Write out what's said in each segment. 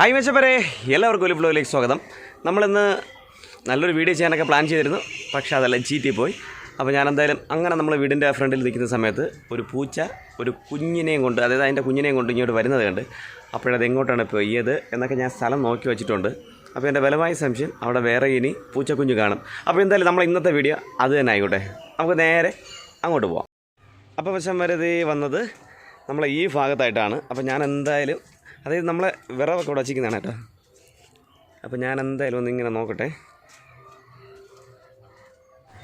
Hi മെച്ചപ്പരെ എല്ലാവർക്കും ഒരു ഫ്ലോയിലേക്ക് സ്വാഗതം. നമ്മളിന്ന് നല്ലൊരു വീഡിയോ ചെയ്യാനൊക്കെ പ്ലാൻ ചെയ്തിരുന്നു പക്ഷേ അതെല്ലാം ചീറ്റി പോയി. അപ്പോൾ ഞാൻ എന്തായാലും അങ്ങനെ നമ്മൾ വീടിന്റെ ഫ്രണ്ടിൽ നിൽക്കുന്ന സമയത്ത് ഒരു പൂച്ച ഒരു കുഞ്ഞിനെയും കൊണ്ട് അതായത് അതിന്റെ കുഞ്ഞിനെയും കൊണ്ട് ഇങ്ങോട്ട് വരുന്നത് കണ്ട് അപ്പോഴത് എങ്ങോട്ടാണ് പോയത് എന്നൊക്കെ ഞാൻ സ്ഥലം നോക്കി വെച്ചിട്ടുണ്ട്. അപ്പോൾ എന്റെ ബലമായ സംശയം അവിടെ വേറെ ഇനി പൂച്ചക്കുഞ്ഞ് കാണും. അപ്പോൾ എന്തായാലും നമ്മൾ ഇന്നത്തെ വീഡിയോ അത് തന്നെ ആയിക്കോട്ടെ. നമുക്ക് നേരെ അങ്ങോട്ട് പോവാം. അപ്പോൾ വശം വരതി വന്നത് നമ്മളെ ഈ ഭാഗത്തായിട്ടാണ്. അപ്പോൾ ഞാൻ എന്തായാലും അതായത് നമ്മളെ വിറവൊക്കെ ഇവിടെ വച്ചിരിക്കുന്നതാണ് കേട്ടോ. അപ്പോൾ ഞാൻ എന്തായാലും ഒന്ന് ഇങ്ങനെ നോക്കട്ടെ.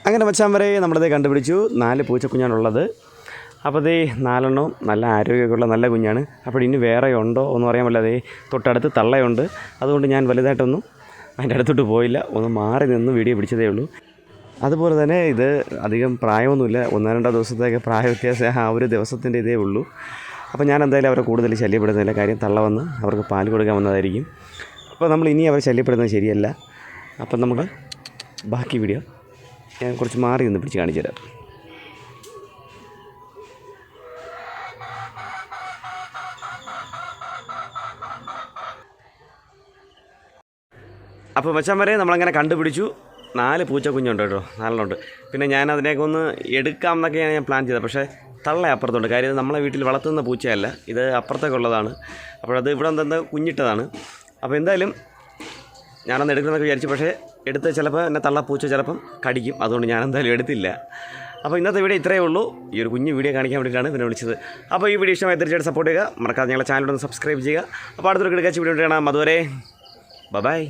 അങ്ങനെ വച്ചാൽ വരെ നമ്മളത് കണ്ടുപിടിച്ചു. നാല് പൂച്ചക്കുഞ്ഞാണുള്ളത് അപ്പോൾ അതേ നാലെണ്ണവും നല്ല ആരോഗ്യമൊക്കെയുള്ള നല്ല കുഞ്ഞാണ്. അപ്പോൾ ഇനി വേറെ ഉണ്ടോ എന്ന് പറയാൻ പറ്റില്ല. അതേ തൊട്ടടുത്ത് തള്ളയുണ്ട്. അതുകൊണ്ട് ഞാൻ വലുതായിട്ടൊന്നും അതിന്റെ അടുത്തോട്ട് പോയില്ല. ഒന്ന് മാറി നിന്ന് വീഡിയോ പിടിച്ചതേ ഉള്ളൂ. അതുപോലെ തന്നെ ഇത് അധികം പ്രായമൊന്നുമില്ല. ഒന്നോ രണ്ടോ ദിവസത്തേക്ക് പ്രായ വ്യത്യാസം ആ ഒരു ദിവസത്തിന്റെ ഇതേ ഉള്ളൂ. അപ്പോൾ ഞാൻ എന്തായാലും അവരെ കൂടുതൽ ശല്യപ്പെടുന്നില്ല കാര്യം തള്ള വന്ന് അവർക്ക് പാൽ കൊടുക്കാൻ വന്നതായിരിക്കും. അപ്പോൾ നമ്മൾ ഇനി അവരെ ശല്യപ്പെടുന്നത് ശരിയല്ല. അപ്പം നമുക്ക് ബാക്കി വീഡിയോ ഞാൻ കുറച്ച് മാറി നിന്ന് പിടിച്ച് കാണിച്ചു തരാം. അപ്പോൾ മച്ചാൻ വരെ നമ്മളങ്ങനെ കണ്ടുപിടിച്ചു. നാല് പൂച്ച കുഞ്ഞുണ്ട് കേട്ടോ. നാലെണ്ണമുണ്ട്. പിന്നെ ഞാൻ അതിനേക്കൊന്ന് എടുക്കാം എന്നൊക്കെയാണ് ഞാൻ പ്ലാൻ ചെയ്തത്. പക്ഷേ തള്ള അപ്പുറത്തുണ്ട്. കാര്യം നമ്മളെ വീട്ടിൽ വളർത്തുന്ന പൂച്ചയല്ല. ഇത് അപ്പുറത്തൊക്കെ ഉള്ളതാണ് അപ്പോഴത് ഇവിടെ എന്താ കുഞ്ഞിട്ടതാണ്. അപ്പോൾ എന്തായാലും ഞാനന്ന് എടുക്കണമെന്നൊക്കെ വിചാരിച്ചു. പക്ഷേ എടുത്ത് ചിലപ്പോൾ എന്നെ തള്ള പൂച്ച ചിലപ്പം കടിക്കും. അതുകൊണ്ട് ഞാൻ എന്തായാലും എടുത്തില്ല. അപ്പോൾ ഇന്നത്തെ വീഡിയോ ഇത്രയേ ഉള്ളൂ. ഈ ഒരു കുഞ്ഞു വീഡിയോ കാണിക്കാൻ വേണ്ടിയിട്ടാണ് പിന്നെ വിളിച്ചത്. അപ്പോൾ ഈ വീഡിയോ ഇഷ്ടമായി തീർച്ചയായിട്ടും സപ്പോർട്ട് ചെയ്യുക. മറക്കാതെ ഞങ്ങളുടെ ചാനലൊന്ന് സബ്സ്ക്രൈബ് ചെയ്യുക. അപ്പോൾ അടുത്തൊരു കിടക്കാച്ച വീഡിയോ കാണാം. അതുവരെ ബൈ